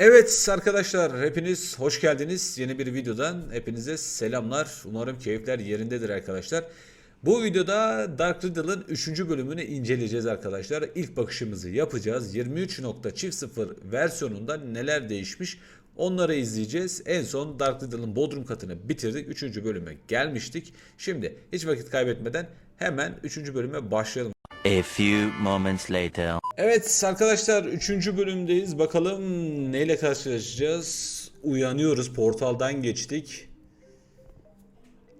Evet arkadaşlar hepiniz hoş geldiniz. Yeni bir videodan hepinize selamlar. Umarım keyifler yerindedir arkadaşlar. Bu videoda Dark Riddle'ın 3. bölümünü inceleyeceğiz arkadaşlar. İlk bakışımızı yapacağız. 23.00 versiyonunda neler değişmiş onları izleyeceğiz. En son Dark Riddle'ın Bodrum katını bitirdik. 3. bölüme gelmiştik. Şimdi hiç vakit kaybetmeden hemen 3. bölüme başlayalım. A few moments later. Evet arkadaşlar 3. bölümdeyiz. Bakalım neyle karşılaşacağız? Uyanıyoruz. Portaldan geçtik.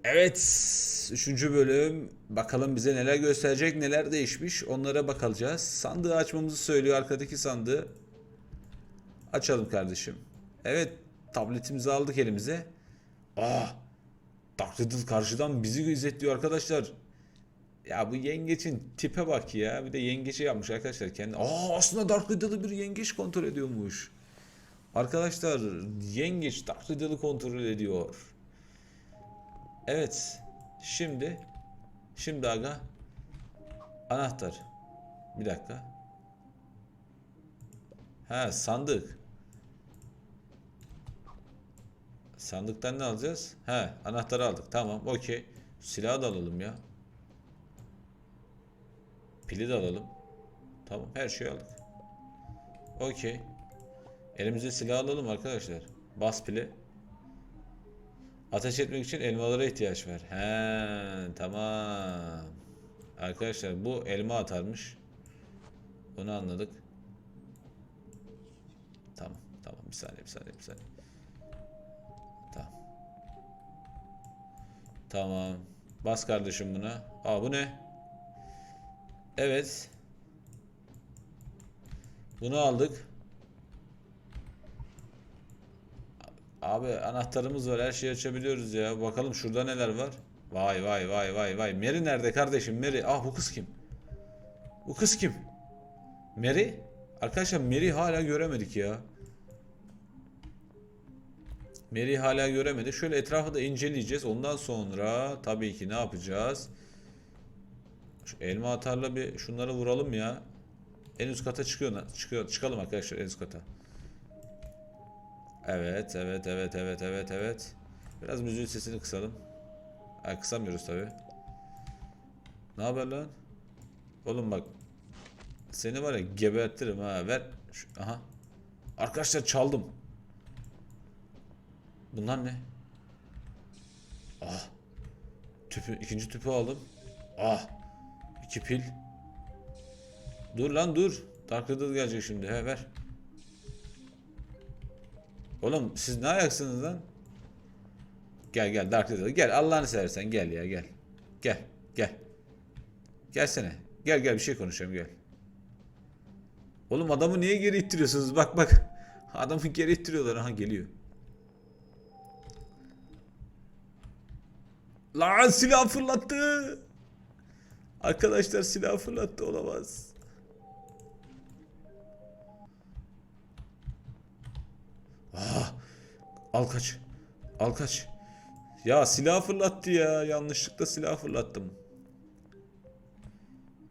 Evet 3. bölüm. Bakalım bize neler gösterecek, neler değişmiş. Onlara bakacağız. Sandığı açmamızı söylüyor. Arkadaki sandığı. Açalım kardeşim. Evet tabletimizi aldık elimize. Ah Dark Riddle karşıdan bizi gözetliyor arkadaşlar. Ya bu yengeçin tipe bak ya. Bir de yengeçi yapmış arkadaşlar kendi. Aa aslında Dark Riddle'ı bir yengeç kontrol ediyormuş. Arkadaşlar yengeç Dark Riddle'ı kontrol ediyor. Evet. Şimdi şimdi aga anahtar. Bir dakika. Ha sandık. Sandıktan ne alacağız? He anahtarı aldık. Tamam okey. Silahı da alalım ya. Pili de alalım. Tamam her şeyi aldık. Okey. Elimize silah alalım arkadaşlar. Bas pili. Ateş etmek için elmalara ihtiyaç var. He tamam. Arkadaşlar bu elma atarmış. Onu anladık. Tamam tamam bir saniye bir saniye bir saniye. Tamam. Tamam. Bas kardeşim buna. Aa bu ne? Evet. Bunu aldık. Abi anahtarımız var. Her şeyi açabiliyoruz ya. Bakalım şurada neler var. Vay vay vay vay vay. Mary nerede kardeşim? Mary. Ah bu kız kim? Bu kız kim? Mary? Arkadaşlar Mary hala göremedik ya. Mary hala göremedik. Şöyle etrafı da inceleyeceğiz. Ondan sonra tabii ki ne yapacağız? Şu elma atarla bir şunları vuralım ya. En üst kata çıkıyor. Çıkıyor. Çıkalım arkadaşlar en üst kata. Evet, evet, evet, evet, evet, evet. Biraz müziğin sesini kısalım. Ay kısamıyoruz tabi. Ne haber lan? Oğlum bak. Seni var ya gebertirim ha. Ver. Şu, aha. Arkadaşlar çaldım. Bunlar ne? Ah. Tüpü, ikinci tüpü aldım. Ah. İki pil. Dur lan dur. Dark Riddle gelecek şimdi. He ver. Oğlum siz ne ayaksınız lan? Gel gel Dark Riddle. Gel Allah'ını seversen gel ya gel. Gel gel. Gelsene. Gel gel bir şey konuşalım gel. Oğlum adamı niye geri ittiriyorsunuz? Bak bak. Adamı geri ittiriyorlar. Aha geliyor. Lan silah fırlattı. Arkadaşlar silah fırlattı olamaz. Ah, al kaç. Al kaç. Ya silah fırlattı ya. Yanlışlıkla silah fırlattım.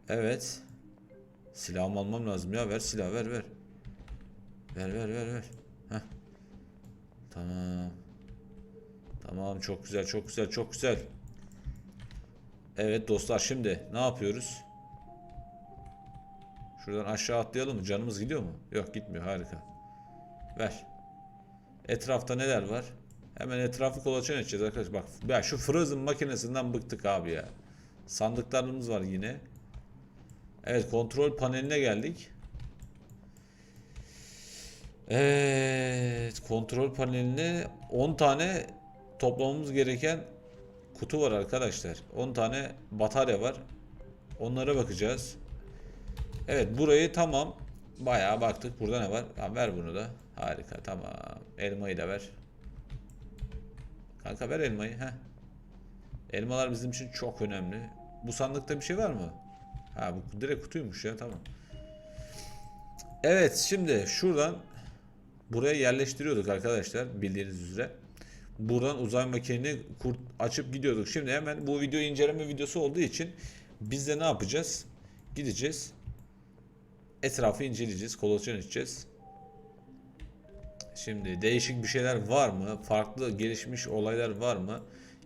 Evet. Silahımı almam lazım ya. Ver silah ver ver. Ver ver ver ver. Heh. Tamam. Tamam çok güzel çok güzel çok güzel. Evet dostlar şimdi ne yapıyoruz? Şuradan aşağı atlayalım mı? Canımız gidiyor mu? Yok gitmiyor harika. Ver. Etrafta neler var? Hemen etrafı kolaçan edeceğiz arkadaşlar. Bak ya şu Frozen makinesinden bıktık abi ya. Sandıklarımız var yine. Evet kontrol paneline geldik. Evet kontrol paneline 10 tane toplamamız gereken kutu var arkadaşlar. 10 tane batarya var. Onlara bakacağız. Evet burayı tamam. Bayağı baktık. Burada ne var? Ha, ver bunu da. Harika tamam. Elmayı da ver. Kanka ver elmayı. Heh. Elmalar bizim için çok önemli. Bu sandıkta bir şey var mı? Ha bu direkt kutuymuş ya tamam. Evet şimdi şuradan buraya yerleştiriyorduk arkadaşlar bildiğiniz üzere. Buradan uzay makineni kurt açıp gidiyorduk. Şimdi hemen bu video inceleme videosu olduğu için biz de ne yapacağız? Gideceğiz. Etrafı inceleyeceğiz. Kolaçan içeceğiz. Şimdi değişik bir şeyler var mı? Farklı gelişmiş olaylar var mı?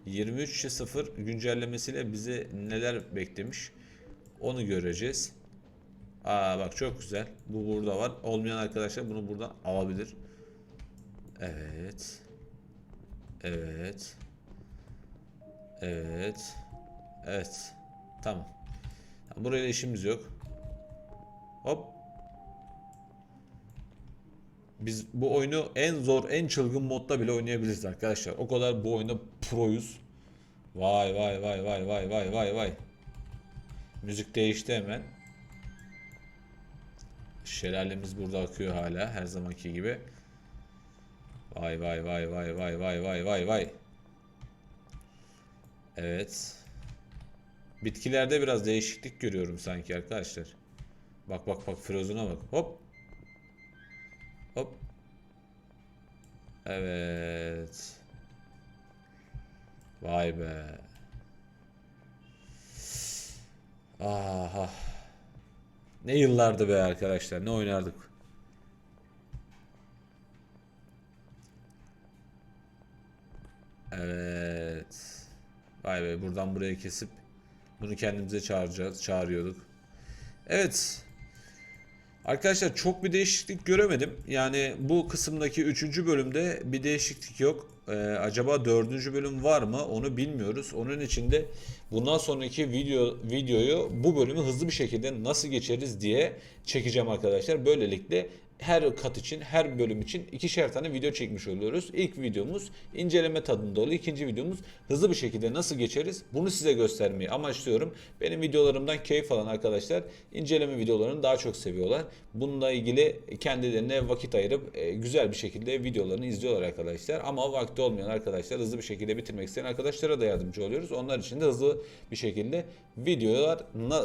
23.0 güncellemesiyle bize neler beklemiş? Onu göreceğiz. Aa bak çok güzel. Bu burada var. Olmayan arkadaşlar bunu buradan alabilir. Evet. Evet. Evet. Evet. Tamam. Burayla işimiz yok. Hop. Biz bu oyunu en zor, en çılgın modda bile oynayabiliriz arkadaşlar. O kadar bu oyunda proyuz. Vay vay vay vay vay vay vay vay. Müzik değişti hemen. Şelalemiz burada akıyor hala her zamanki gibi. Vay vay vay vay vay vay vay vay vay. Evet. Bitkilerde biraz değişiklik görüyorum sanki arkadaşlar. Bak bak bak Frozen'a bak. Hop. Hop. Evet. Vay be. Aha. Ne yıllardı be arkadaşlar. Ne oynardık. Evet. Vay be buradan buraya kesip bunu kendimize çağıracağız. Çağırıyorduk. Evet. Arkadaşlar çok bir değişiklik göremedim. Yani bu kısımdaki 3. bölümde bir değişiklik yok. Ee, acaba 4. bölüm var mı onu bilmiyoruz. Onun için de bundan sonraki video videoyu bu bölümü hızlı bir şekilde nasıl geçeriz diye çekeceğim arkadaşlar. Böylelikle her kat için, her bölüm için ikişer tane video çekmiş oluyoruz. İlk videomuz inceleme tadında oluyor. İkinci videomuz hızlı bir şekilde nasıl geçeriz bunu size göstermeyi amaçlıyorum. Benim videolarımdan keyif alan arkadaşlar inceleme videolarını daha çok seviyorlar. Bununla ilgili kendilerine vakit ayırıp e, güzel bir şekilde videolarını izliyorlar arkadaşlar. Ama vakti olmayan arkadaşlar hızlı bir şekilde bitirmek isteyen arkadaşlara da yardımcı oluyoruz. Onlar için de hızlı bir şekilde videolar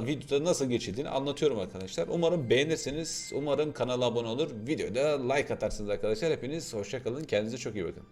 videoda nasıl geçildiğini anlatıyorum arkadaşlar. Umarım beğenirsiniz. Umarım kanala abone olur. Videoda like atarsınız arkadaşlar. Hepiniz hoşça kalın. Kendinize çok iyi bakın.